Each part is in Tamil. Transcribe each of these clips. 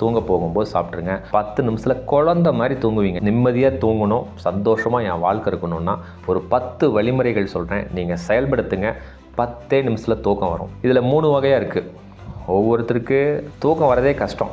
தூங்க போகும்போது சாப்பிட்ருங்க பத்து நிமிஷத்தில் குழந்த மாதிரி தூங்குவீங்க. நிம்மதியாக தூங்கணும் சந்தோஷமாக என் வாழ்க்கை இருக்கணும்னா ஒரு பத்து வழிமுறைகள் சொல்கிறேன் நீங்கள் செயல்படுத்துங்க. பத்தே நிமிஷத்தில் தூக்கம் வரும். இதில் மூணு வகையாக இருக்குது ஒவ்வொருத்தருக்கு தூக்கம் வரதே கஷ்டம்.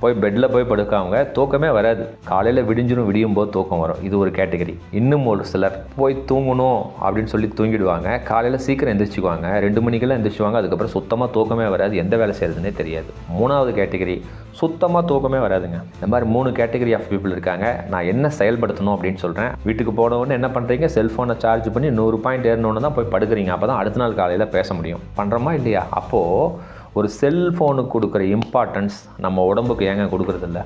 போய் பெட்டில் போய் படுக்காமங்க தூக்கமே வராது. காலையில் விடிஞ்சிடும் விடியும் போது தூக்கம் வரும். இது ஒரு கேட்டகரி இன்னும் ஒரு சிலர் போய் தூங்கணும் அப்படின்னு சொல்லி தூங்கிடுவாங்க. காலையில் சீக்கிரம் எந்திரிச்சுக்குவாங்க. ரெண்டு மணிக்கெல்லாம் எந்திரிச்சுவாங்க அதுக்கப்புறம் சுத்தமாக தூக்கமே வராது. எந்த வேலை செய்கிறதுனே தெரியாது. மூணாவது கேட்டகரி சுத்தமாக தூக்கமே வராதுங்க. இந்த மாதிரி மூணு கேட்டகரி ஆஃப் பீப்புள் இருக்காங்க. நான் என்ன செயல்படுத்தணும் அப்படின்னு சொல்கிறேன் வீட்டுக்கு போனவொடனே என்ன பண்ணுறீங்க செல்ஃபோனை சார்ஜ் பண்ணி நூறு பாயிண்ட் ஏறினோன்னு தான் போய் படுக்கிறீங்க. அப்போ தான் அடுத்த நாள் காலையில் பேச முடியும். பண்ணுறோமா இல்லையா? அப்போது ஒரு செல்ஃபோனுக்கு கொடுக்குற இம்பார்ட்டன்ஸ் நம்ம உடம்புக்கு ஏங்க கொடுக்குறதில்ல?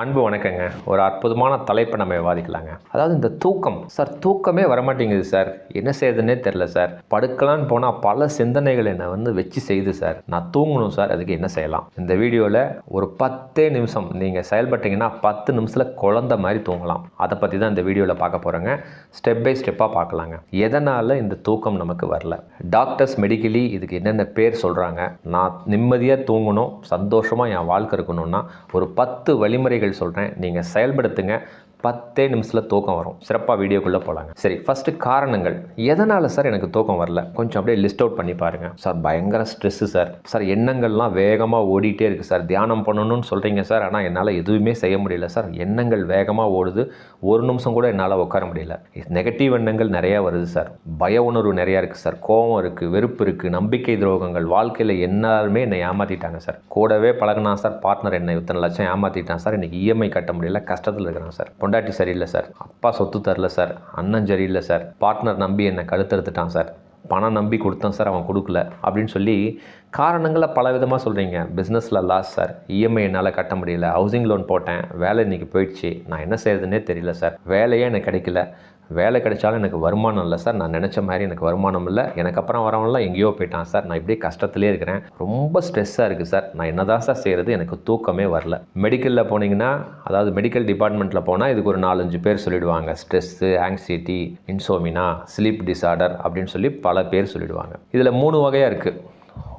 அன்பு வணக்கங்க. ஒரு அற்புதமான தலைப்பை நம்ம விவாதிக்கலாங்க. அதாவது இந்த தூக்கம். சார் தூக்கமே வரமாட்டேங்குது சார். என்ன செய்யுதுன்னே தெரில சார். படுக்கலான்னு போனால் பல சிந்தனைகள் என்னை வந்து வச்சு செய்யுது சார். நான் தூங்கணும் சார் அதுக்கு என்ன செய்யலாம்? இந்த வீடியோவில் ஒரு பத்தே நிமிஷம். நீங்கள் செயல்பட்டீங்கன்னா பத்து நிமிஷத்தில் குழந்த மாதிரி தூங்கலாம். அதை பற்றி தான் இந்த வீடியோவில் பார்க்க போகிறோங்க ஸ்டெப் பை ஸ்டெப்பாக பார்க்கலாங்க. எதனால் இந்த தூக்கம் நமக்கு வரல? டாக்டர்ஸ் மெடிக்கலி இதுக்கு என்னென்ன பேர் சொல்கிறாங்க நான் நிம்மதியாக தூங்கணும் சந்தோஷமாக என் வாழ்க்கை இருக்கணும்னா ஒரு பத்து வழிமுறைகள் சொல்கிறேன் நீங்கள் செயல்படுத்துங்க. பத்தே நிமிஷத்தில் தூக்கம் வரும். சிறப்பாக வீடியோக்குள்ளே போகலாங்க சரி ஃபஸ்ட்டு காரணங்கள். எதனால் சார் எனக்கு தூக்கம் வரல? கொஞ்சம் அப்படியே லிஸ்ட் அவுட் பண்ணி பாருங்கள் சார் பயங்கர ஸ்ட்ரெஸ்ஸு சார் சார் எண்ணங்கள்லாம் வேகமாக ஓடிட்டே இருக்குது சார் தியானம் பண்ணணும்னு சொல்கிறீங்க சார் ஆனால் என்னால் எதுவுமே செய்ய முடியல சார் எண்ணங்கள் வேகமாக ஓடுது. ஒரு நிமிஷம் கூட என்னால் உட்கார முடியல. நெகட்டிவ் எண்ணங்கள் நிறையா வருது சார் பய உணர்வு நிறையா இருக்குது சார் கோபம் இருக்குது வெறுப்பு இருக்குது நம்பிக்கை துரோகங்கள் வாழ்க்கையில் எல்லாருமே என்னை ஏமாற்றிட்டாங்க சார் கூடவே பழகினா சார் பார்ட்னர் என்னை இத்தனை லட்சம் ஏமாற்றிட்டான் சார் இன்றைக்கி இஎம்ஐ கட்ட முடியல கஷ்டத்தில் இருக்கிறான் சார் பொண்டாட்டி சரியில்லை சார். அப்பா சொத்து தரல சார். அண்ணன் சரியில்லை சார். பார்ட்னர் நம்பி என்னை கழுத்தறுத்துட்டான் சார். பணம் நம்பி கொடுத்தான் சார் அவன் கொடுக்கல. அப்படின்னு சொல்லி காரணங்களை பல விதமாக சொல்கிறீங்க பிஸ்னஸில் லாஸ் சார். இஎம்ஐ என்னால் கட்ட முடியல. ஹவுசிங் லோன் போட்டேன். வேலை இன்றைக்கி போயிடுச்சு. நான் என்ன செய்கிறதுனே தெரியல சார். வேலையே எனக்கு கிடைக்கல. வேலை கிடைச்சாலும் எனக்கு வருமானம் இல்லை சார். நான் நினச்ச மாதிரி எனக்கு வருமானம் இல்லை. எனக்கு அப்புறம் வரவங்களாம் எங்கேயோ போயிட்டான் சார். நான் இப்படியே கஷ்டத்துலேயே இருக்கிறேன். ரொம்ப ஸ்ட்ரெஸ்ஸாக இருக்குது சார். நான் என்ன தான் சார் செய்கிறது எனக்கு தூக்கமே வரல. மெடிக்கலில் போனீங்கன்னா அதாவது மெடிக்கல் டிபார்ட்மெண்ட்டில் போனால் இதுக்கு ஒரு நாலஞ்சு பேர் சொல்லிடுவாங்க. Stress anxiety insomnia sleep disorder அப்படின்னு சொல்லி பல பேர் சொல்லிடுவாங்க. இதில் மூணு வகையாக இருக்குது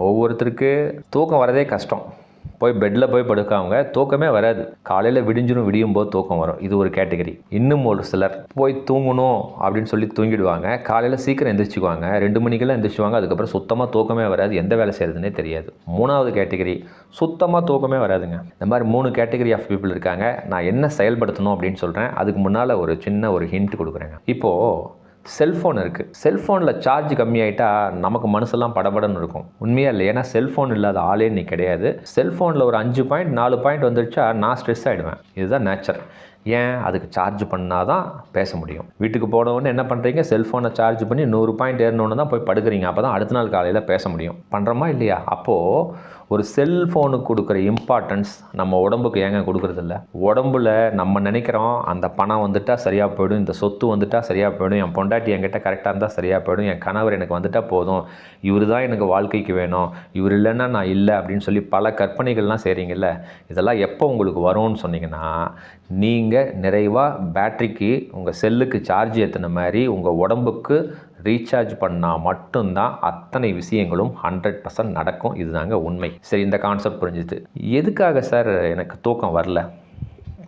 ஒவ்வொருத்தருக்கு தூக்கம் வரதே கஷ்டம். போய் பெட்டில் போய் படுக்காமங்க தூக்கமே வராது. காலையில் விடிஞ்சிடும் விடியும் போது தூக்கம் வரும். இது ஒரு கேட்டகரி இன்னும் ஒரு சிலர் போய் தூங்கணும் அப்படின்னு சொல்லி தூங்கிடுவாங்க. காலையில் சீக்கிரம் எந்திரிச்சுக்குவாங்க. ரெண்டு மணிக்கெல்லாம் எந்திரிச்சுவாங்க அதுக்கப்புறம் சுத்தமாக தூக்கமே வராது. எந்த வேலை செய்கிறதுனே தெரியாது. மூணாவது கேட்டகரி சுத்தமாக தூக்கமே வராதுங்க. இந்த மாதிரி மூணு கேட்டகரி ஆஃப் பீப்புள் இருக்காங்க. நான் என்ன செயல்படுத்தணும் அப்படின்னு சொல்கிறேன் அதுக்கு முன்னால் ஒரு சின்ன ஒரு ஹிண்ட் கொடுக்குறேங்க. இப்போது செல்ஃபோன் இருக்குது செல்ஃபோனில் சார்ஜ் கம்மியாயிட்டா நமக்கு மனசெல்லாம் படபடன்னு இருக்கும். உண்மையாக இல்லை ஏன்னா செல்ஃபோன் இல்லாத ஆளே இன்னைக்கு கிடையாது. செல்ஃபோனில் ஒரு அஞ்சு பாயிண்ட் நாலு பாயிண்ட் வந்துருச்சா நான் ஸ்ட்ரெஸ் ஆகிடுவேன் இதுதான் நேச்சர் ஏன்? அதுக்கு சார்ஜ் பண்ணால் தான் பேச முடியும். வீட்டுக்கு போனவொடனே என்ன பண்ணுறீங்க செல்ஃபோனை சார்ஜ் பண்ணி நூறு பாயிண்ட் ஏறினோன்னு தான் போய் படுக்கிறீங்க. அப்போ தான் அடுத்த நாள் காலையில் பேச முடியும். பண்ணுறோமா இல்லையா? அப்போது ஒரு செல்ஃபோனுக்கு கொடுக்குற இம்பார்ட்டன்ஸ் நம்ம உடம்புக்கு ஏங்க கொடுக்குறதில்ல? உடம்புல நம்ம நினைக்கிறோம் அந்த பணம் வந்துட்டால் சரியாக போயிடும் இந்த சொத்து வந்துட்டால் சரியாக போயிடும் என் பொண்டாட்டி என்கிட்ட கரெக்டாக இருந்தால் சரியாக போயிடும் என் கணவர் எனக்கு வந்துட்டால் போதும் இவர் தான் எனக்கு வாழ்க்கைக்கு வேணும் இவர் இல்லைன்னா நான் இல்லை அப்படின்னு சொல்லி பல கற்பனைகள்லாம் செய்கிறீங்கல்ல இதெல்லாம் எப்போ உங்களுக்கு வரும்னு சொன்னீங்கன்னா நீங்கள் நிறைவாக பேட்ரிக்கு உங்கள் செல்லுக்கு சார்ஜ் ஏற்றின மாதிரி உங்கள் உடம்புக்கு ரீசார்ஜ் பண்ணால் மட்டும்தான் அத்தனை விஷயங்களும் ஹண்ட்ரட் பர்சன்ட் நடக்கும். இதுதாங்க உண்மை. சரி இந்த கான்செப்ட் புரிஞ்சுது. எதுக்காக சார் எனக்கு தூக்கம் வரல?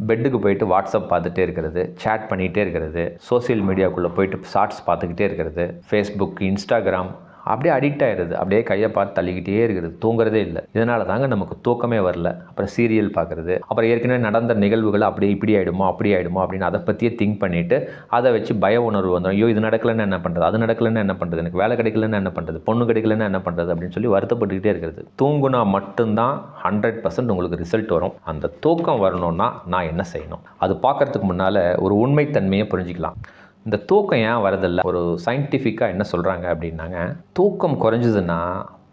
பெட்டுக்கு போயிட்டு வாட்ஸ்அப் பார்த்துட்டே இருக்கிறது சேட் பண்ணிகிட்டே இருக்கிறது சோஷியல் மீடியாக்குள்ளே போயிட்டு ஷார்ட்ஸ் பார்த்துக்கிட்டே இருக்கிறது ஃபேஸ்புக் இன்ஸ்டாகிராம் அப்படியே அடிக்ட் ஆயிடுது அப்படியே கையை பார்த்து தள்ளிக்கிட்டே இருக்கிறது தூங்குறதே இல்லை. இதனால தாங்க நமக்கு தூக்கமே வரல. அப்புறம் சீரியல் பார்க்குறது. அப்புறம் ஏற்கனவே நடந்த நிகழ்வுகள் அப்படியே இப்படி ஆகிடுமோ அப்படி ஆகிடுமோ அப்படின்னு அதை பற்றியே திங்க் பண்ணிவிட்டு அதை வச்சு பய உணர்வு வந்துடும் ஐயோ இது நடக்கலன்னு என்ன பண்ணுறது அது நடக்கலன்னு என்ன பண்ணுறது எனக்கு வேலை கிடைக்கலன்னு என்ன பண்ணுறது பொண்ணு கிடைக்கலன்னு என்ன பண்ணுறது அப்படின்னு சொல்லி வருத்தப்பட்டுக்கிட்டே இருக்கிறது. தூங்குனா மட்டும்தான் ஹண்ட்ரட் பர்சன்ட் உங்களுக்கு ரிசல்ட் வரும். அந்த தூக்கம் வரணும்னா நான் என்ன செய்யணும்? அது பார்க்கறதுக்கு முன்னால் ஒரு உண்மைத்தன்மையை புரிஞ்சிக்கலாம். இந்த தூக்கம் ஏன் வரதில்லை? ஒரு சயின்டிஃபிக்காக என்ன சொல்கிறாங்க அப்படின்னாங்க தூக்கம் குறைஞ்சதுன்னா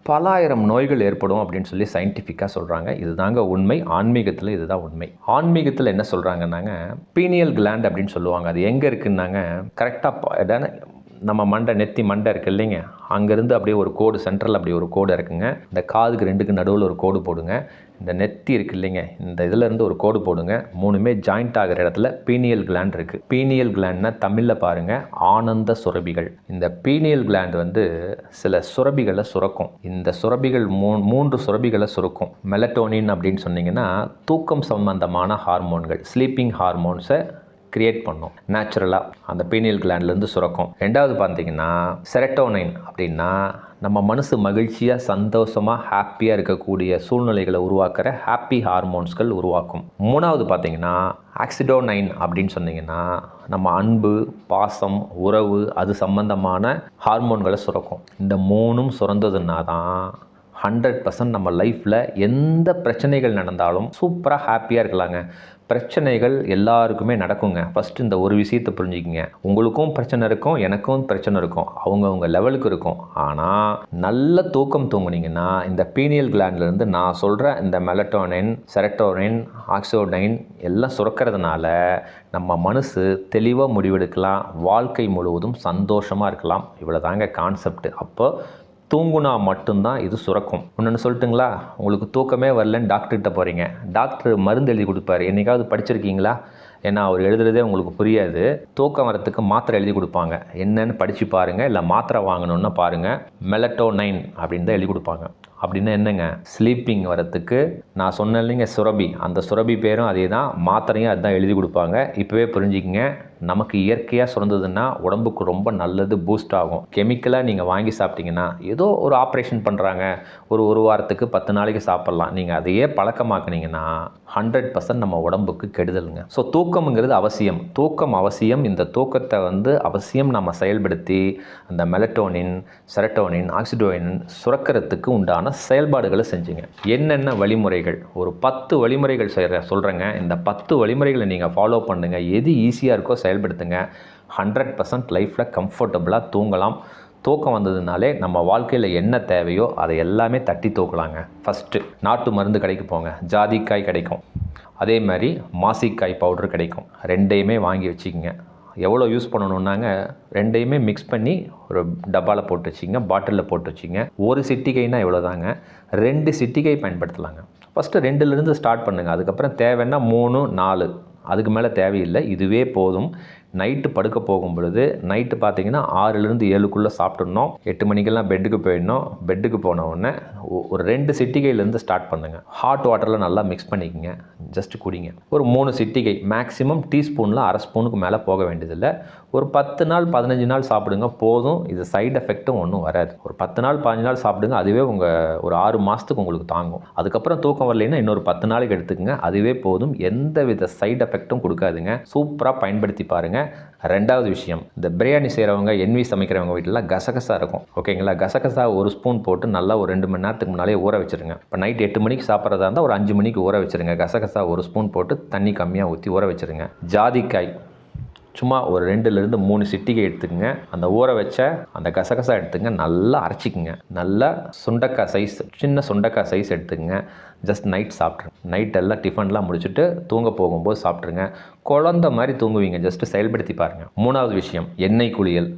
பலாயிரம் நோய்கள் ஏற்படும் அப்படின்னு சொல்லி சயின்டிஃபிக்காக சொல்கிறாங்க இதுதாங்க உண்மை. ஆன்மீகத்தில் இதுதான் உண்மை. ஆன்மீகத்தில் என்ன சொல்கிறாங்கன்னாங்க பீனியல் கிளாண்ட் அப்படின்னு சொல்லுவாங்க. அது எங்கே இருக்குன்னாங்க கரெக்டாக நம்ம மண்டை நெத்தி மண்டை இருக்குது இல்லைங்க அங்கேருந்து அப்படியே ஒரு கோடு சென்ட்ரல் அப்படி ஒரு கோடு இருக்குங்க இந்த காதுக்கு ரெண்டுக்கு நடுவில் ஒரு கோடு போடுங்க. இந்த நெத்தி இருக்கு இல்லைங்க இந்த இதுலேருந்து ஒரு கோடு போடுங்க. மூணுமே ஜாயிண்ட் ஆகிற இடத்துல பீனியல் கிளாண்ட் இருக்குது பீனியல் கிளாண்ட்னா தமிழில் பாருங்கள் ஆனந்த சுரபிகள். இந்த பீனியல் கிளாண்ட் வந்து சில சுரபிகளை சுரக்கும். இந்த சுரபிகள் மூ மூன்று சுரபிகளை சுரக்கும். மெலட்டோனின் அப்படின்னு சொன்னிங்கன்னா தூக்கம் சம்பந்தமான ஹார்மோன்கள் ஸ்லீப்பிங் ஹார்மோன்ஸை கிரியேட் பண்ணும். நேச்சுரலாக அந்த பீனியல் கிளாண்ட்லேருந்து சுரக்கும். ரெண்டாவது பார்த்தீங்கன்னா செரட்டோனைன் அப்படின்னா நம்ம மனசு மகிழ்ச்சியாக சந்தோஷமாக ஹாப்பியாக இருக்கக்கூடிய சூழ்நிலைகளை உருவாக்குற ஹாப்பி ஹார்மோன்ஸ்கள் உருவாக்கும். மூணாவது பார்த்தீங்கன்னா ஆக்சிடோனைன் அப்படின்னு சொன்னீங்கன்னா நம்ம அன்பு பாசம் உறவு அது சம்பந்தமான ஹார்மோன்களை சுரக்கும். இந்த மூணும் சுரந்ததுன்னா தான் ஹண்ட்ரட் பர்சன்ட் நம்ம லைஃப்பில் எந்த பிரச்சனைகள் நடந்தாலும் சூப்பராக ஹாப்பியாக இருக்கலாங்க. பிரச்சனைகள் எல்லாருக்குமே நடக்குங்க. ஃபஸ்ட்டு இந்த ஒரு விஷயத்தை புரிஞ்சுக்கிங்க. உங்களுக்கும் பிரச்சனை இருக்கும் எனக்கும் பிரச்சனை இருக்கும். அவங்கவுங்க லெவலுக்கு இருக்கும். ஆனால் நல்ல தூக்கம் தூங்குனீங்கன்னா இந்த பீனியல் கிளாண்ட்லேருந்து நான் சொல்கிற இந்த மெலட்டோனின் செரட்டோனின் ஆக்சோடைன் எல்லாம் சுரக்கிறதுனால நம்ம மனசு தெளிவாக முடிவெடுக்கலாம். வாழ்க்கை முழுவதும் சந்தோஷமாக இருக்கலாம். இவ்வளோ தாங்க கான்செப்ட் அப்போ தூங்குனா மட்டும்தான் இது சுரக்கும். ஒன்று சொல்லட்டுங்களா? உங்களுக்கு தூக்கமே வரலன்னு டாக்டர்கிட்ட போகிறீங்க டாக்டர் மருந்து எழுதி கொடுப்பாரு. என்னைக்காவது படிச்சிருக்கீங்களா? ஏன்னா அவர் எழுதுறதே உங்களுக்கு புரியாது. தூக்கம் வரத்துக்கு மாத்திரை எழுதி கொடுப்பாங்க. என்னன்னு படித்து பாருங்கள் இல்லை மாத்திரை வாங்கணுன்னு பாருங்கள் மெலட்டோனைன் அப்படின்னு தான் எழுதி கொடுப்பாங்க. அப்படின்னா என்னங்க? ஸ்லீப்பிங் வரத்துக்கு நான் சொன்னேன் இல்லைங்க சுரபி. அந்த சுரபி பேரும் அதே தான் மாத்திரையும் அதுதான் எழுதி கொடுப்பாங்க. இப்போவே புரிஞ்சுக்கிங்க. நமக்கு இயற்கையாக சுரந்ததுன்னா உடம்புக்கு ரொம்ப நல்லது பூஸ்ட் ஆகும். கெமிக்கலாக நீங்கள் வாங்கி சாப்பிட்டீங்கன்னா ஏதோ ஒரு ஆப்ரேஷன் பண்ணுறாங்க ஒரு ஒரு வாரத்துக்கு பத்து நாளைக்கு சாப்பிட்லாம். நீங்கள் அதையே பழக்கமாக்குனீங்கன்னா ஹண்ட்ரட் பர்சன்ட் நம்ம உடம்புக்கு கெடுதலுங்க. ஸோ தூக்கம்ங்கிறது அவசியம். தூக்கம் அவசியம். இந்த தூக்கத்தை வந்து அவசியம் நம்ம செயல்படுத்தி அந்த மெலட்டோனின் செரட்டோனின் ஆக்சிடோனின் சுரக்கிறதுக்கு உண்டான செயல்பாடுகளை செஞ்சுங்க. என்னென்ன வழிமுறைகள்? ஒரு பத்து வழிமுறைகள் செய்கிற சொல்கிறேங்க இந்த பத்து வழிமுறைகளை நீங்கள் ஃபாலோ பண்ணுங்கள் எது ஈஸியாக இருக்கோ செயல்படுத்துங்க. ஹண்ட்ரட் பர்சன்ட் லைஃப்பில் கம்ஃபர்டபுளாக தூங்கலாம். தூக்கம் வந்ததுனாலே நம்ம வாழ்க்கையில் என்ன தேவையோ அதை எல்லாமே தட்டி தூக்கலாங்க. ஃபஸ்ட்டு நாட்டு மருந்து கடைக்கு போங்க. ஜாதிக்காய் கிடைக்கும். அதே மாதிரி மாசிக்காய் பவுடர் கிடைக்கும். ரெண்டையுமே வாங்கி வச்சுக்கோங்க. எவ்வளோ யூஸ் பண்ணணுன்னாங்க ரெண்டையுமே மிக்ஸ் பண்ணி ஒரு டப்பாவில் போட்டு வச்சிங்க பாட்டிலில் போட்டு வச்சிங்க ஒரு சிட்டிகைனா இவ்வளோ தாங்க ரெண்டு சிட்டிகை பயன்படுத்தலாங்க. ஃபஸ்ட்டு ரெண்டுலேருந்து ஸ்டார்ட் பண்ணுங்கள் அதுக்கப்புறம் தேவைன்னா மூணு நாலு. அதுக்கு மேலே தேவையில்லை. இதுவே போதும். நைட்டு படுக்க போகும் பொழுது நைட்டு பார்த்தீங்கன்னா ஆறுலேருந்து ஏழுக்குள்ளே சாப்பிட்றணும் எட்டு மணிக்கெல்லாம் பெட்டுக்கு போயிடணும். பெட்டுக்கு போன உடனே ஒரு ரெண்டு சிட்டிகைலேருந்து ஸ்டார்ட் பண்ணுங்கள் ஹாட் வாட்டரில் நல்லா மிக்ஸ் பண்ணிக்கோங்க. ஜஸ்ட் குடிங்க. ஒரு மூணு சிட்டிகை மேக்ஸிமம் டீஸ்பூனில் அரை ஸ்பூனுக்கு மேலே போக வேண்டியதில்லை. ஒரு பத்து நாள் பதினஞ்சு நாள் சாப்பிடுங்க. போதும். இது சைடு எஃபெக்ட்டும் ஒன்றும் வராது. ஒரு பத்து நாள் பதினஞ்சு நாள் சாப்பிடுங்க. அதுவே உங்கள் ஒரு ஆறு மாதத்துக்கு உங்களுக்கு தாங்கும். அதுக்கப்புறம் தூக்கம் வரலைன்னா இன்னொரு பத்து நாளைக்கு எடுத்துக்கோங்க. அதுவே போதும். எந்த வித சைடு எஃபெக்ட்டும் கொடுக்காதுங்க. சூப்பராக பயன்படுத்தி பாருங்கள் ரெண்டாவது விஷயம் இந்த பிரியாணி செய்கிறவங்க என்வி சமைக்கிறவங்க வீட்டிலலாம் கசகசா இருக்கும். ஓகேங்களா? கசகசா ஒரு ஸ்பூன் போட்டு நல்லா ஒரு ரெண்டு மணி நேரம் நேரத்துக்கு முன்னாலே ஊற வச்சுருங்க. இப்போ நைட் எட்டு மணிக்கு சாப்பிட்றதா இருந்தால் ஒரு அஞ்சு மணிக்கு ஊற வச்சுருங்க. கசகசா ஒரு ஸ்பூன் போட்டு தண்ணி கம்மியாக ஊற்றி ஊற வச்சிருங்க. ஜாதிக்காய் சும்மா ஒரு ரெண்டுலேருந்து மூணு சிட்டிகை எடுத்துக்கங்க. அந்த ஊற வச்ச அந்த கசகசா எடுத்துங்க. நல்லா அரைச்சிக்கங்க. நல்லா சுண்டக்காய் சைஸ் சின்ன சுண்டக்காய் சைஸ் எடுத்துக்கங்க. Just night சாப்பிட்ருங்க. நைட் எல்லாம் டிஃபன்லாம் முடிச்சுட்டு தூங்க போகும்போது சாப்பிட்ருங்க. குழந்த மாதிரி தூங்குவீங்க. ஜஸ்ட்டு செயல்படுத்தி பாருங்கள் மூணாவது விஷயம் எண்ணெய் குளியல்.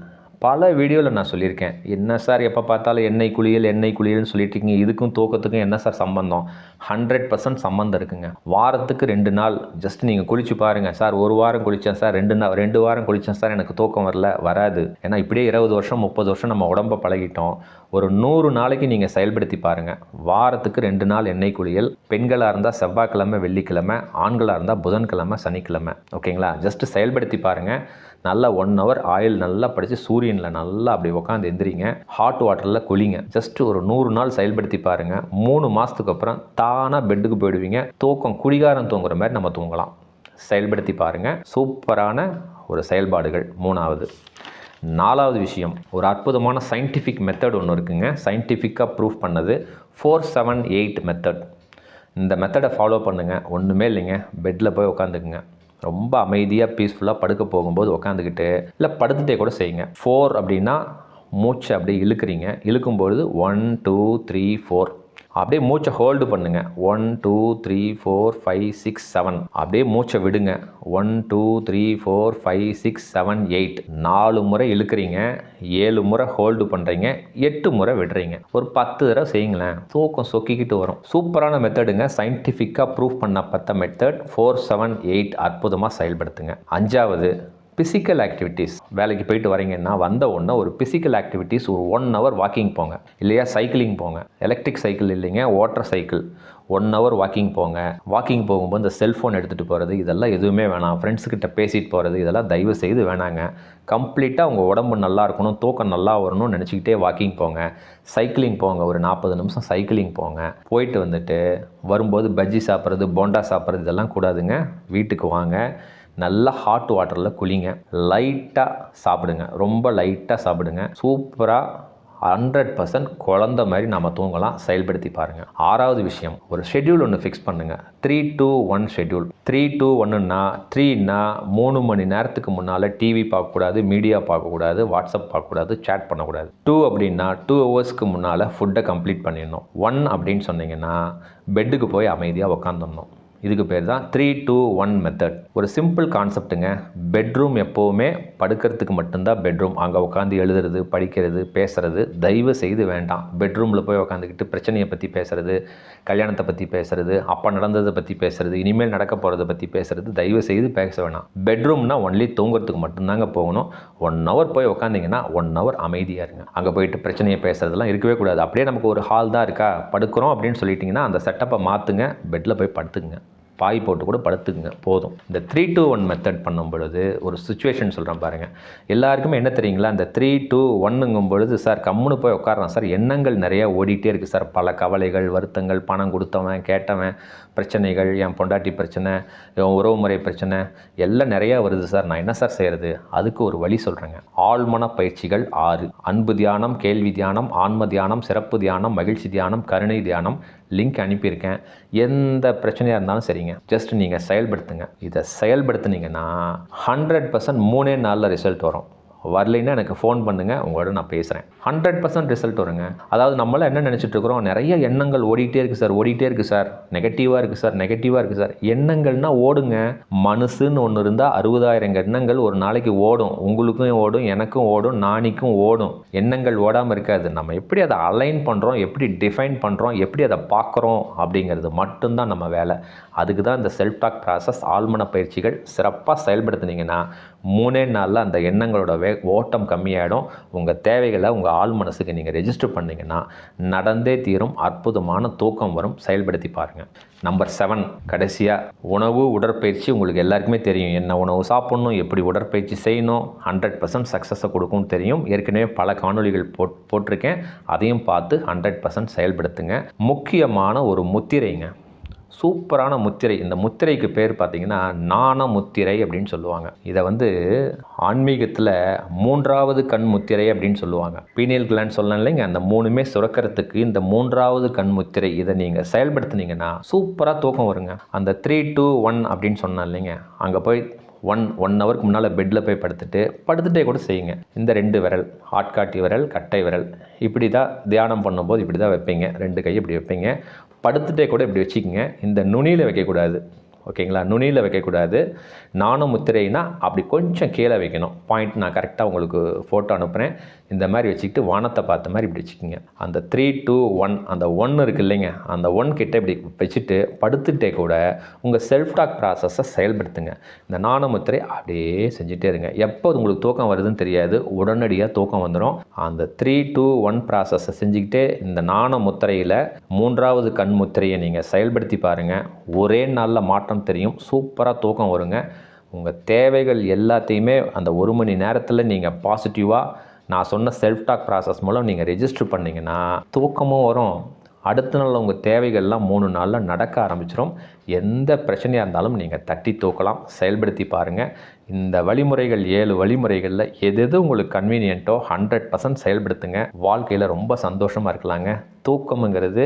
பல வீடியோவில் நான் சொல்லியிருக்கேன். என்ன சார் எப்போ பார்த்தாலும் எண்ணெய் குளியல் எண்ணெய் குளியல்னு சொல்லிட்டு இருக்கீங்க இதுக்கும் தூக்கத்துக்கும் என்ன சார் சம்பந்தம்? ஹண்ட்ரட் பர்சன்ட் சம்மந்தம் இருக்குங்க. வாரத்துக்கு ரெண்டு நாள் ஜஸ்ட் நீங்கள் குளிச்சு பாருங்கள் சார் ஒரு வாரம் குளித்தேன் சார் ரெண்டு நாள் ரெண்டு வாரம் குளித்தேன் சார் எனக்கு தூக்கம் வரல வராது. ஏன்னா இப்படியே இருபது வருஷம் முப்பது வருஷம் நம்ம உடம்ப பழகிட்டோம். ஒரு நூறு நாளைக்கு நீங்கள் செயல்படுத்தி பாருங்கள் வாரத்துக்கு ரெண்டு நாள் எண்ணெய் குளியல். பெண்களாக இருந்தால் செவ்வாய்க்கிழமை வெள்ளிக்கிழமை ஆண்களாக இருந்தால் புதன்கிழமை சனிக்கிழமை. ஓகேங்களா? ஜஸ்ட் செயல்படுத்தி பாருங்கள் நல்லா ஒன் ஹவர் ஆயில் நல்லா படித்து சூரியனில் நல்லா அப்படி உட்காந்து எந்திரிங்க. ஹாட் வாட்டரில் குளிங்க. ஜஸ்ட் ஒரு நூறு நாள் செயல்படுத்தி பாருங்கள் மூணு மாதத்துக்கு அப்புறம் தானாக பெட்டுக்கு போயிடுவீங்க. தூக்கம் குடிகாரம் தூங்குற மாதிரி நம்ம தூங்கலாம். செயல்படுத்தி பாருங்கள் சூப்பரான ஒரு செயல்பாடுகள். மூணாவது. நாலாவது விஷயம். ஒரு அற்புதமான சயின்டிஃபிக் மெத்தட் ஒன்று இருக்குங்க. சயின்டிஃபிக்காக ப்ரூஃப் பண்ணது ஃபோர் செவன் எயிட் மெத்தட் இந்த மெத்தடை ஃபாலோ பண்ணுங்கள் ஒன்றுமே இல்லைங்க. பெட்டில் போய் உட்காந்துக்குங்க ரொம்ப அமைதியாக பீஸ்ஃபுல்லாக படுக்க போகும்போது உட்காந்துக்கிட்டு இல்லை படுத்துகிட்டே கூட செய்யுங்க. ஃபோர் அப்படின்னா மூச்சை அப்படியே இழுக்கிறீங்க. இழுக்கும்பொழுது ஒன் டூ த்ரீ ஃபோர் அப்படியே மூச்சை ஹோல்டு பண்ணுங்கள் one two three four five six seven அப்படியே மூச்சை விடுங்க. One two three four five six seven eight நாலு முறை இழுக்கிறீங்க. ஏழு முறை ஹோல்டு பண்ணுறீங்க எட்டு முறை விடுறீங்க. ஒரு பத்து தடவை செய்யுங்களேன். தூக்கம் சொக்கிக்கிட்டு வரும். சூப்பரான மெத்தடுங்க. சயின்டிஃபிக்காக ப்ரூவ் பண்ணப்பட்ட மெத்தட். ஃபோர் செவன் எயிட் அற்புதமாக செயல்படுத்துங்க. அஞ்சாவது பிசிக்கல் ஆக்டிவிட்டீஸ் வேலைக்கு போயிட்டு வரீங்கன்னா வந்த உடனே ஒரு பிசிக்கல் ஆக்டிவிட்டீஸ் ஒரு ஒன் ஹவர் வாக்கிங் போங்க. இல்லையா சைக்கிளிங் போங்க. எலக்ட்ரிக் சைக்கிள் இல்லைங்க water cycle one hour walking போங்க. வாக்கிங் போகும்போது இந்த செல்ஃபோன் எடுத்துகிட்டு போகிறது இதெல்லாம் எதுவுமே வேணாம். ஃப்ரெண்ட்ஸுக்கிட்ட பேசிட்டு போகிறது இதெல்லாம் தயவு செய்து வேணாங்க. கம்ப்ளீட்டாக உங்கள் உடம்பு நல்லா இருக்கணும் தூக்கம் நல்லா வரணும்னு நினச்சிக்கிட்டே வாக்கிங் போங்க. சைக்கிளிங் போங்க ஒரு நாற்பது நிமிஷம் சைக்கிளிங் போங்க. போயிட்டு வந்துட்டு வரும்போது பஜ்ஜி சாப்பிட்றது போண்டா சாப்பிட்றது இதெல்லாம் கூடாதுங்க. வீட்டுக்கு வாங்க. நல்லா ஹாட் வாட்டரில் குளிங்க. லைட்டாக சாப்பிடுங்க. ரொம்ப லைட்டாக சாப்பிடுங்க. சூப்பராக ஹண்ட்ரட் பர்சன்ட் குழந்த மாதிரி நம்ம தூங்கலாம். செயல்படுத்தி பாருங்கள் ஆறாவது விஷயம் ஒரு ஷெட்யூல் ஒன்று ஃபிக்ஸ் பண்ணுங்கள் three two one schedule three two ஒன்றுன்னா த்ரீன்னா மூணு மணி நேரத்துக்கு முன்னால் டிவி பார்க்கக்கூடாது மீடியா பார்க்கக்கூடாது வாட்ஸ்அப் பார்க்கக்கூடாது சேட் பண்ணக்கூடாது. டூ அப்படின்னா டூ ஹவர்ஸ்க்கு முன்னால் ஃபுட்டை கம்ப்ளீட் பண்ணிடணும். ஒன் அப்படின்னு சொன்னீங்கன்னா பெட்டுக்கு போய் அமைதியாக உக்காந்துடணும். இதுக்கு பேர் தான் த்ரீ டூ ஒன் மெத்தட் ஒரு சிம்பிள் கான்செப்ட்டுங்க பெட்ரூம் எப்போவுமே படுக்கிறதுக்கு மட்டும்தான் பெட்ரூம் அங்கே உட்காந்து எழுதுறது படிக்கிறது பேசுகிறது தயவு செய்து வேண்டாம். பெட்ரூமில் போய் உட்காந்துக்கிட்டு பிரச்சனையை பற்றி பேசுகிறது கல்யாணத்தை பற்றி பேசுகிறது அப்போ நடந்ததை பற்றி பேசுகிறது இனிமேல் நடக்க போகிறத பற்றி பேசுறது தயவு செய்து பேச வேணாம். பெட்ரூம்னா ஒன்லி தூங்குறதுக்கு மட்டும்தாங்க போகணும். ஒன் ஹவர் போய் உட்காந்திங்கன்னா ஒன் ஹவர் அமைதியாக இருங்க. அங்கே போயிட்டு பிரச்சனையை பேசுகிறதுலாம் இருக்கவே கூடாது. அப்படியே நமக்கு ஒரு ஹால் தான் இருக்கா? படுக்கிறோம் அப்படின்னு சொல்லிட்டிங்கன்னா அந்த செட்டப்பை மாற்றுங்க பெட்டில் போய் படுத்துக்குங்க. பாய் போட்டு கூட படுத்துக்குங்க. போதும். இந்த த்ரீ டூ ஒன் மெத்தட் பண்ணும் பொழுது ஒரு சுச்சுவேஷன் சொல்கிறேன் பாருங்கள் எல்லாருக்குமே என்ன தெரியுங்களா? அந்த த்ரீ டூ ஒன்னுங்கும் பொழுது சார் கம்முன்னு போய் உட்காரலாம் சார் எண்ணங்கள் நிறையா ஓடிட்டே இருக்குது சார் பல கவலைகள் வருத்தங்கள் பணம் கொடுத்தவன் கேட்டவன் பிரச்சனைகள் என் பொண்டாட்டி பிரச்சனை என் உறவுமுறை பிரச்சனை எல்லாம் நிறையா வருது சார். நான் என்ன சார் செய்கிறது அதுக்கு ஒரு வழி சொல்கிறேங்க ஆழ்மன பயிற்சிகள் ஆறு. அன்பு தியானம் கேள்வி தியானம் ஆன்ம தியானம் சிறப்பு தியானம் மகிழ்ச்சி தியானம் கருணை தியானம் லிங்க் அனுப்பியிருக்கேன். எந்த பிரச்சனையாக இருந்தாலும் சரிங்க. ஜஸ்ட் நீங்கள் செயல்படுத்துங்க. இதை செயல்படுத்துனீங்கன்னா ஹண்ட்ரட் பர்சன்ட் மூணே நாளில் ரிசல்ட் வரும். வரலைன்னா எனக்கு ஃபோன் பண்ணுங்கள் உங்களோட நான் பேசுகிறேன் ஹண்ட்ரட் பர்சன்ட் ரிசல்ட் வருங்க. அதாவது நம்மளாம் என்ன நினச்சிட்டு இருக்கிறோம்? நிறைய எண்ணங்கள் ஓடிட்டே இருக்குது சார் ஓடிட்டே இருக்குது சார் நெகட்டிவாக இருக்குது சார் நெகட்டிவாக இருக்குது சார் எண்ணங்கள்னா ஓடுங்க. மனசுன்னு ஒன்று இருந்தால் அறுபதாயிரம் எண்ணங்கள் ஒரு நாளைக்கு ஓடும். உங்களுக்கும் ஓடும் எனக்கும் ஓடும் நாணிக்கும் ஓடும். எண்ணங்கள் ஓடாமல் இருக்காது. நம்ம எப்படி அதை அலைன் பண்ணுறோம் எப்படி டிஃபைன் பண்ணுறோம் எப்படி அதை பார்க்குறோம்? அப்படிங்கிறது மட்டும்தான் நம்ம வேலை. அதுக்கு தான் இந்த செல்ஃப் டாக் ப்ராசஸ் ஆழ்மன பயிற்சிகள் சிறப்பாக செயல்படுத்துனீங்கன்னா மூணே நாளில் அந்த எண்ணங்களோட வே ஓட்டம் கம்மியாயிடும். உங்கள் தேவைகளை உங்கள் ஆள் மனசுக்கு நீங்கள் ரெஜிஸ்டர் பண்ணிங்கன்னா நடந்தே தீரும் அற்புதமான தூக்கம் வரும். செயல்படுத்தி பாருங்கள் நம்பர் செவன் கடைசியாக உணவு உடற்பயிற்சி உங்களுக்கு எல்லாருக்குமே தெரியும். என்ன உணவு சாப்பிட்ணும் எப்படி உடற்பயிற்சி செய்யணும் ஹண்ட்ரட் பர்சன்ட் சக்ஸஸை கொடுக்கும் தெரியும். ஏற்கனவே பல காணொளிகள் போட் போட்டிருக்கேன். அதையும் பார்த்து ஹண்ட்ரட் பர்சன்ட் செயல்படுத்துங்க. முக்கியமான ஒரு முத்திரைங்க. சூப்பரான முத்திரை. இந்த முத்திரைக்கு பேர் பார்த்தீங்கன்னா நாண முத்திரை அப்படின்னு சொல்லுவாங்க. இதை வந்து ஆன்மீகத்தில் மூன்றாவது கண் முத்திரை அப்படின்னு சொல்லுவாங்க. பீனியல் கிளாண்ட் சொல்லலாம் இல்லைங்க? அந்த மூணுமே சுரக்கிறதுக்கு இந்த மூன்றாவது கண் முத்திரை இதை நீங்கள் செயல்படுத்துனீங்கன்னா சூப்பராக தூக்கம் வருங்க. அந்த த்ரீ டூ ஒன் அப்படின்னு சொன்னேன் இல்லைங்க? அங்கே போய் ஒன் ஒன் ஹவருக்கு முன்னால் பெட்டில் போய் படுத்துட்டு படுத்துட்டே கூட செய்யுங்க. இந்த ரெண்டு விரல் ஆட்காட்டி விரல் கட்டை விரல் இப்படி தான் தியானம் பண்ணும்போது இப்படி தான் வைப்பீங்க. ரெண்டு கை இப்படி வைப்பீங்க. படுத்துட்டே கூட இப்படி வச்சுக்கோங்க. இந்த நுனியில் வைக்கக்கூடாது. ஓகேங்களா? நுனியில் வைக்கக்கூடாது. நானும் முத்திரைனா அப்படி கொஞ்சம் கீழே வைக்கணும். பாயிண்ட் நான் கரெக்டாக உங்களுக்கு ஃபோட்டோ அனுப்புகிறேன் இந்த மாதிரி வச்சுக்கிட்டு வானத்தை பார்த்த மாதிரி இப்படி வச்சுக்கோங்க. அந்த த்ரீ டூ ஒன் அந்த ஒன் இருக்கு இல்லைங்க. அந்த ஒன் கிட்ட இப்படி வச்சுட்டு படுத்துட்டே கூட உங்கள் செல்ஃப் டாக் ப்ராசஸை செயல்படுத்துங்க. இந்த நாணமுத்திரை அப்படியே செஞ்சுட்டே இருங்க. எப்போ உங்களுக்கு தூக்கம் வருதுன்னு தெரியாது. உடனடியாக தூக்கம் வந்துடும் அந்த த்ரீ டூ ஒன் ப்ராசஸை செஞ்சுக்கிட்டே இந்த நாண முத்திரையில் மூன்றாவது கண் முத்திரையை நீங்கள் செயல்படுத்தி பாருங்கள் ஒரே நாளில் மாற்றம் தெரியும். சூப்பராக தூக்கம் வருங்க. உங்கள் தேவைகள் எல்லாத்தையுமே அந்த ஒரு மணி நேரத்தில் நீங்கள் பாசிட்டிவாக நான் சொன்ன செல்ஃப் டாக் ப்ராசஸ் மூலம் நீங்கள் ரெஜிஸ்டர் பண்ணிங்கன்னா தூக்கமும் வரும். அடுத்த நாள் உங்கள் தேவைகள்லாம் மூணு நாளில் நடக்க ஆரம்பிச்சிடும் எந்த பிரச்சனையாக இருந்தாலும் நீங்கள் தட்டி தூக்கலாம். செயல்படுத்தி பாருங்கள் இந்த வழிமுறைகள் ஏழு வழிமுறைகளில் எது எது உங்களுக்கு கன்வீனியன்ட்டோ ஹண்ட்ரட் பர்சன்ட் செயல்படுத்துங்க. வாழ்க்கையில் ரொம்ப சந்தோஷமாக இருக்கலாங்க. தூக்கமுங்கிறது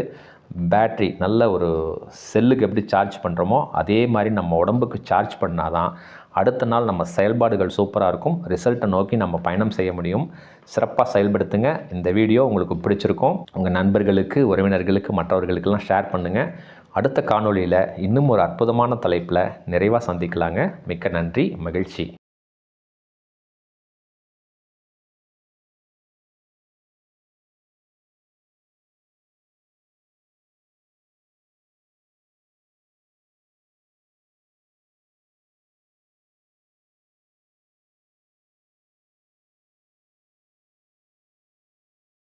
பேட்ரி நல்ல ஒரு செல்லுக்கு எப்படி சார்ஜ் பண்ணுறோமோ அதே மாதிரி நம்ம உடம்புக்கு சார்ஜ் பண்ணாதான் அடுத்த நாள் நம்ம செயல்பாடுகள் சூப்பராக இருக்கும். ரிசல்ட்டை நோக்கி நம்ம பயணம் செய்ய முடியும். சிறப்பாக செயல்படுத்துங்க. இந்த வீடியோ உங்களுக்கு பிடிச்சிருக்கும். உங்கள் நண்பர்களுக்கு உறவினர்களுக்கு மற்றவர்களுக்கெல்லாம் ஷேர் பண்ணுங்கள் அடுத்த காணொளியில் இன்னும் ஒரு அற்புதமான தலைப்பில் நிறைவாக சந்திக்கலாங்க. மிக்க நன்றி. மகிழ்ச்சி.